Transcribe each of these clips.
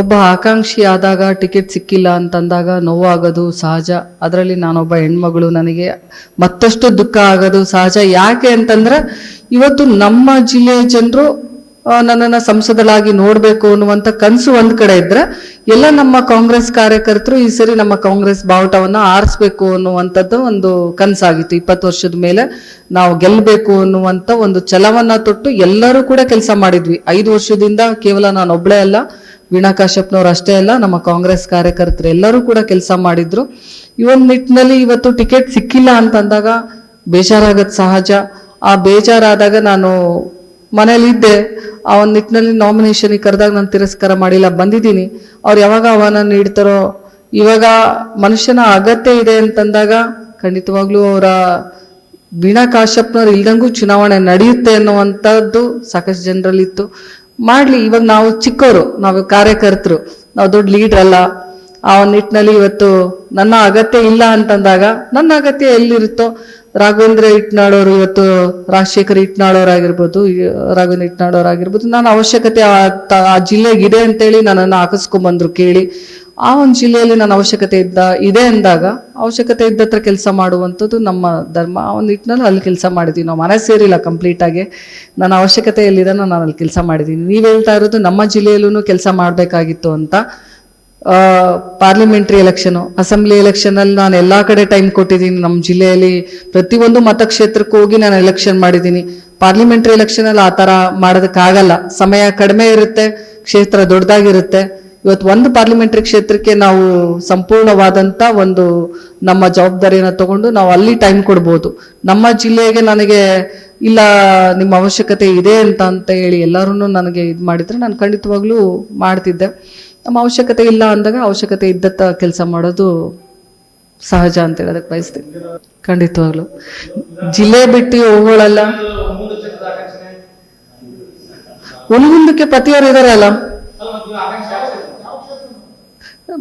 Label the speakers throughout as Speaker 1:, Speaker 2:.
Speaker 1: ಒಬ್ಬ ಆಕಾಂಕ್ಷಿ ಆದಾಗ ಟಿಕೆಟ್ ಸಿಕ್ಕಿಲ್ಲ ಅಂತಂದಾಗ ನೋವಾಗೋದು ಸಹಜ. ಅದರಲ್ಲಿ ನಾನೊಬ್ಬ ಹೆಣ್ಮಗಳು ನನಗೆ ಮತ್ತಷ್ಟು ದುಃಖ ಆಗೋದು ಸಹಜ. ಯಾಕೆ ಅಂತಂದ್ರೆ ಇವತ್ತು ನಮ್ಮ ಜಿಲ್ಲೆಯ ಜನರು ನನ್ನನ್ನು ಸಂಸದಳಾಗಿ ನೋಡಬೇಕು ಅನ್ನುವಂಥ ಕನಸು ಒಂದು ಕಡೆ ಇದ್ರೆ ಎಲ್ಲ ನಮ್ಮ ಕಾಂಗ್ರೆಸ್ ಕಾರ್ಯಕರ್ತರು ಈ ಸರಿ ನಮ್ಮ ಕಾಂಗ್ರೆಸ್ ಬಾವುಟವನ್ನು ಆರಿಸ್ಬೇಕು ಅನ್ನುವಂಥದ್ದು ಒಂದು ಕನಸಾಗಿತ್ತು. ಇಪ್ಪತ್ತು ವರ್ಷದ ಮೇಲೆ ನಾವು ಗೆಲ್ಲಬೇಕು ಅನ್ನುವಂಥ ಒಂದು ಛಲವನ್ನು ತೊಟ್ಟು ಎಲ್ಲರೂ ಕೂಡ ಕೆಲಸ ಮಾಡಿದ್ವಿ. ಐದು ವರ್ಷದಿಂದ ಕೇವಲ ನಾನು ಒಬ್ಬಳೇ ಅಲ್ಲ ವೀಣಾ ಕಾಶ್ಯಪ್ನವ್ರು ಅಷ್ಟೇ ಅಲ್ಲ, ನಮ್ಮ ಕಾಂಗ್ರೆಸ್ ಕಾರ್ಯಕರ್ತರು ಎಲ್ಲರೂ ಕೂಡ ಕೆಲಸ ಮಾಡಿದ್ರು. ಈ ಒಂದು ನಿಟ್ಟಿನಲ್ಲಿ ಇವತ್ತು ಟಿಕೆಟ್ ಸಿಕ್ಕಿಲ್ಲ ಅಂತಂದಾಗ ಬೇಜಾರಾಗದ್ ಸಹಜ. ಆ ಬೇಜಾರಾದಾಗ ನಾನು ಮನೇಲಿದ್ದೆ ಆ ಒಂದು ನಿಟ್ಟಿನಲ್ಲಿ ನಾಮಿನೇಷನ್ ಕರೆದಾಗ ನಾನು ತಿರಸ್ಕಾರ ಮಾಡಿಲ್ಲ, ಬಂದಿದ್ದೀನಿ. ಅವ್ರು ಯಾವಾಗ ಆಹ್ವಾನ ನೀಡ್ತಾರೋ, ಇವಾಗ ಮನುಷ್ಯನ ಅಗತ್ಯ ಇದೆ ಅಂತಂದಾಗ ಖಂಡಿತವಾಗ್ಲೂ ಅವರ ವೀಣಾ ಕಾಶ್ಯಪ್ನವ್ರು ಇಲ್ದಂಗೂ ಚುನಾವಣೆ ನಡೆಯುತ್ತೆ ಅನ್ನುವಂಥದ್ದು ಸಾಕಷ್ಟು ಜನರಲ್ಲಿತ್ತು. ಮಾಡ್ಲಿ, ಇವಾಗ ನಾವು ಚಿಕ್ಕವರು ನಾವು ಕಾರ್ಯಕರ್ತರು, ನಾವು ದೊಡ್ಡ ಲೀಡರ್ ಅಲ್ಲ. ಆ ನಿಟ್ಟಿನಲ್ಲಿ ಇವತ್ತು ನನ್ನ ಅಗತ್ಯ ಇಲ್ಲ ಅಂತಂದಾಗ, ನನ್ನ ಅಗತ್ಯ ಎಲ್ಲಿರುತ್ತೋ, ರಾಘವೇಂದ್ರ ಇಟ್ನಾಳವರು ಇವತ್ತು, ರಾಜಶೇಖರ್ ಇಟ್ನಾಳವ್ರಾಗಿರ್ಬೋದು ರಾಘವೇಂದ್ರ ಇಟ್ನಾಳವ್ರಾಗಿರ್ಬೋದು ನಾನು ಅವಶ್ಯಕತೆ ಆ ಜಿಲ್ಲೆಗೆ ಇದೆ ಅಂತೇಳಿ ನನ್ನನ್ನು ಹಾಕಿಸ್ಕೊಂಬಂದ್ರು ಕೇಳಿ ಆ ಒಂದು ಜಿಲ್ಲೆಯಲ್ಲಿ ನನ್ನ ಅವಶ್ಯಕತೆ ಇದ್ದ, ಇದೆ ಅಂದಾಗ ಅವಶ್ಯಕತೆ ಇದ್ದತ್ರ ಕೆಲಸ ಮಾಡುವಂಥದ್ದು ನಮ್ಮ ಧರ್ಮ. ಆ ಒಂದು ನಿಟ್ಟಿನಲ್ಲಿ ಅಲ್ಲಿ ಕೆಲಸ ಮಾಡಿದ್ದೀವಿ ನಾವು ಮನೆ ಸೇರಿಲ್ಲ ಕಂಪ್ಲೀಟಾಗಿ ನನ್ನ ಅವಶ್ಯಕತೆ ನಾನು ಅಲ್ಲಿ ಕೆಲಸ ಮಾಡಿದ್ದೀನಿ ನೀವು ಹೇಳ್ತಾ ಇರೋದು ನಮ್ಮ ಜಿಲ್ಲೆಯಲ್ಲೂ ಕೆಲಸ ಮಾಡಬೇಕಾಗಿತ್ತು ಅಂತ. ಪಾರ್ಲಿಮೆಂಟ್ರಿ ಎಲೆಕ್ಷನು ಅಸೆಂಬ್ಲಿ ಎಲೆಕ್ಷನಲ್ಲಿ ನಾನು ಎಲ್ಲ ಕಡೆ ಟೈಮ್ ಕೊಟ್ಟಿದ್ದೀನಿ ನಮ್ಮ ಜಿಲ್ಲೆಯಲ್ಲಿ ಪ್ರತಿಯೊಂದು ಮತಕ್ಷೇತ್ರಕ್ಕೂ ಹೋಗಿ ನಾನು ಎಲೆಕ್ಷನ್ ಮಾಡಿದ್ದೀನಿ ಪಾರ್ಲಿಮೆಂಟ್ರಿ ಎಲೆಕ್ಷನಲ್ಲಿ ಆ ಥರ ಮಾಡೋದಕ್ಕಾಗಲ್ಲ. ಸಮಯ ಕಡಿಮೆ ಇರುತ್ತೆ, ಕ್ಷೇತ್ರ ದೊಡ್ಡದಾಗಿರುತ್ತೆ. ಇವತ್ತು ಒಂದು ಪಾರ್ಲಿಮೆಂಟ್ರಿ ಕ್ಷೇತ್ರಕ್ಕೆ ನಾವು ಸಂಪೂರ್ಣವಾದಂತ ಒಂದು ನಮ್ಮ ಜವಾಬ್ದಾರಿಯನ್ನು ತಗೊಂಡು ನಾವು ಅಲ್ಲಿ ಟೈಮ್ ಕೊಡ್ಬೋದು. ನಮ್ಮ ಜಿಲ್ಲೆಗೆ ನನಗೆ ಇಲ್ಲ, ನಿಮ್ಮ ಅವಶ್ಯಕತೆ ಇದೆ ಅಂತ ಅಂತ ಹೇಳಿ ಎಲ್ಲರೂ ನನಗೆ ಇದು ಮಾಡಿದ್ರೆ ನಾನು ಖಂಡಿತವಾಗ್ಲೂ ಮಾಡ್ತಿದ್ದೆ. ನಮ್ಮ ಅವಶ್ಯಕತೆ ಇಲ್ಲ ಅಂದಾಗ ಅವಶ್ಯಕತೆ ಇದ್ದತ್ತ ಕೆಲಸ ಮಾಡೋದು ಸಹಜ ಅಂತ ಹೇಳೋದಕ್ಕೆ ಬಯಸ್ತೀನಿ. ಖಂಡಿತವಾಗ್ಲು. ಜಿಲ್ಲೆ ಬಿಟ್ಟು ಹೋಗೋಳಲ್ಲ. ಮುಂದಕ್ಕೆ ಪ್ರತಿಯೊರು ಇದಾರಲ್ಲ.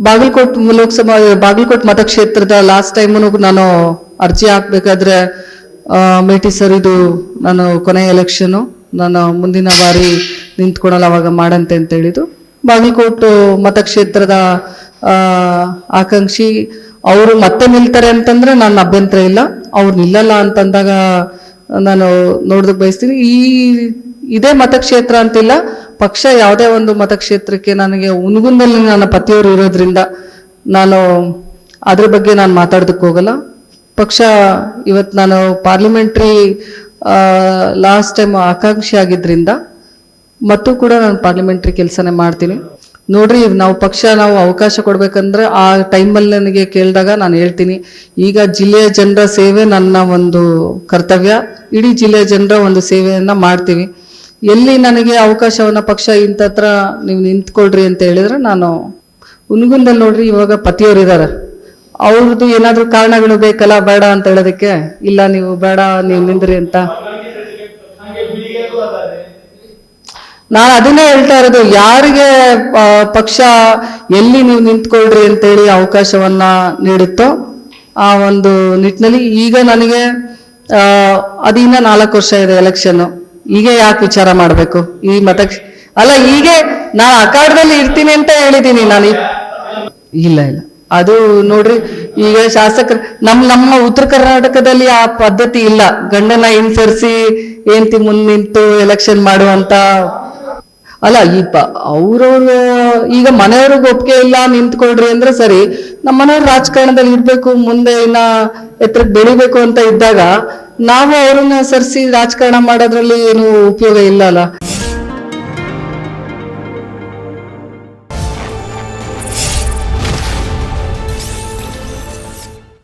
Speaker 1: ಬಾಗಲಕೋಟ್ ಲೋಕಸಭಾ, ಬಾಗಲಕೋಟ್ ಮತಕ್ಷೇತ್ರದ ಲಾಸ್ಟ್ ಟೈಮು ನಾನು ಅರ್ಜಿ ಹಾಕ್ಬೇಕಾದ್ರೆ ಮೇಟಿ ಸರ್ ಇದು ನಾನು ಕೊನೆಯ ಎಲೆಕ್ಷನು ನಾನು ಮುಂದಿನ ಬಾರಿ ನಿಂತ್ಕೊಳಲ್ಲ, ಅವಾಗ ಮಾಡಂತೆ ಅಂತ ಹೇಳಿದ್ದು. ಬಾಗಲಕೋಟ್ ಮತಕ್ಷೇತ್ರದ ಆಕಾಂಕ್ಷಿ ಅವರು ಮತ್ತೆ ನಿಲ್ತಾರೆ ಅಂತಂದ್ರೆ ನನ್ನ ಅಭ್ಯಂತರ ಇಲ್ಲ. ಅವ್ರು ನಿಲ್ಲಲ್ಲ ಅಂತಂದಾಗ ನಾನು ನೋಡೋದಕ್ಕೆ ಬಯಸ್ತೀನಿ. ಈ, ಇದೇ ಮತಕ್ಷೇತ್ರ ಅಂತಿಲ್ಲ. ಪಕ್ಷ ಯಾವುದೇ ಒಂದು ಮತಕ್ಷೇತ್ರಕ್ಕೆ ನನಗೆ ಉನ್ಗುಂದಲ್ಲಿ ನನ್ನ ಪತಿಯವರು ಇರೋದ್ರಿಂದ ನಾನು ಅದ್ರ ಬಗ್ಗೆ ನಾನು ಮಾತಾಡೋದಕ್ಕೆ ಹೋಗಲ್ಲ. ಪಕ್ಷ ಇವತ್ತು ನಾನು ಪಾರ್ಲಿಮೆಂಟ್ರಿ ಲಾಸ್ಟ್ ಟೈಮ್ ಆಕಾಂಕ್ಷಿ ಆಗಿದ್ದರಿಂದ ಮತ್ತು ಕೂಡ ನಾನು ಪಾರ್ಲಿಮೆಂಟ್ರಿ ಕೆಲಸನೇ ಮಾಡ್ತೀನಿ. ನೋಡ್ರಿ, ನಾವು ಪಕ್ಷ ನಾವು ಅವಕಾಶ ಕೊಡ್ಬೇಕಂದ್ರೆ ಆ ಟೈಮಲ್ಲಿ ನನಗೆ ಕೇಳಿದಾಗ ನಾನು ಹೇಳ್ತೀನಿ, ಈಗ ಜಿಲ್ಲೆಯ ಜನರ ಸೇವೆ ನನ್ನ ಒಂದು ಕರ್ತವ್ಯ, ಇಡೀ ಜಿಲ್ಲೆಯ ಜನರ ಒಂದು ಸೇವೆಯನ್ನು ಮಾಡ್ತೀವಿ. ಎಲ್ಲಿ ನನಗೆ ಅವಕಾಶವನ್ನ ಪಕ್ಷ ಇಂತತ್ರ ನೀವು ನಿಂತ್ಕೊಳ್ರಿ ಅಂತ ಹೇಳಿದ್ರೆ ನಾನು ಉನ್ಗುಂದಲ್ಲಿ ನೋಡ್ರಿ ಇವಾಗ ಪತಿಯವರು ಇದ್ದಾರೆ ಅವ್ರದ್ದು ಏನಾದರೂ ಕಾರಣಗಳು ಬೇಕಲ್ಲ, ಬೇಡ ಅಂತ ಹೇಳೋದಕ್ಕೆ? ಇಲ್ಲ, ನೀವು ಬೇಡ, ನೀವು ನಿಂದ್ರಿ ಅಂತ. ನಾನು ಅದನ್ನೇ ಹೇಳ್ತಾ ಇರೋದು, ಯಾರಿಗೆ ಪಕ್ಷ ಎಲ್ಲಿ ನೀವು ನಿಂತ್ಕೊಳ್ರಿ ಅಂತೇಳಿ ಅವಕಾಶವನ್ನ ನೀಡುತ್ತೋ ಆ ಒಂದು ನಿಟ್ಟಿನಲ್ಲಿ ಈಗ ನನಗೆ ಅದಿನ್ನ ನಾಲ್ಕು ವರ್ಷ ಇದೆ ಎಲೆಕ್ಷನ್ ಈಗ ಯಾಕೆ ವಿಚಾರ ಮಾಡಬೇಕು? ಈ ಮತ ಅಲ್ಲ, ಹೀಗೆ ನಾನು ಅಖಾಡದಲ್ಲಿ ಇರ್ತೀನಿ ಅಂತ ಹೇಳಿದ್ದೀನಿ ನಾನು ಇಲ್ಲ ಇಲ್ಲ. ಅದು ನೋಡ್ರಿ, ಈಗ ಶಾಸಕರು, ನಮ್, ನಮ್ಮ ಉತ್ತರ ಕರ್ನಾಟಕದಲ್ಲಿ ಆ ಪದ್ಧತಿ ಇಲ್ಲ. ಗಂಡನ ಹಿಂಸರಿಸಿ ಏಂತಿ ಮುಂದ್ ನಿಂತು ಎಲೆಕ್ಷನ್ ಮಾಡುವಂತ ಅಲ್ಲ, ಈ ಪ, ಅವ್ರವ್ರ, ಈಗ ಮನೆಯವ್ರಿಗೆ ಒಪ್ಪಿಗೆ ಇಲ್ಲ ನಿಂತ್ಕೊಳ್ರಿ ಅಂದ್ರೆ ಸರಿ. ನಮ್ಮ ಮನೆಯವ್ರು ರಾಜಕಾರಣದಲ್ಲಿ ಇರ್ಬೇಕು, ಮುಂದೆ ಇನ್ನ ಎತ್ತರಕ್ಕೆ ಬೆಳಿಬೇಕು ಅಂತ ಇದ್ದಾಗ ನಾವು ಅವ್ರನ್ನ ಸರಿಸಿ ರಾಜಕಾರಣ ಮಾಡೋದ್ರಲ್ಲಿ ಏನು ಉಪಯೋಗ ಇಲ್ಲ ಅಲ್ಲ?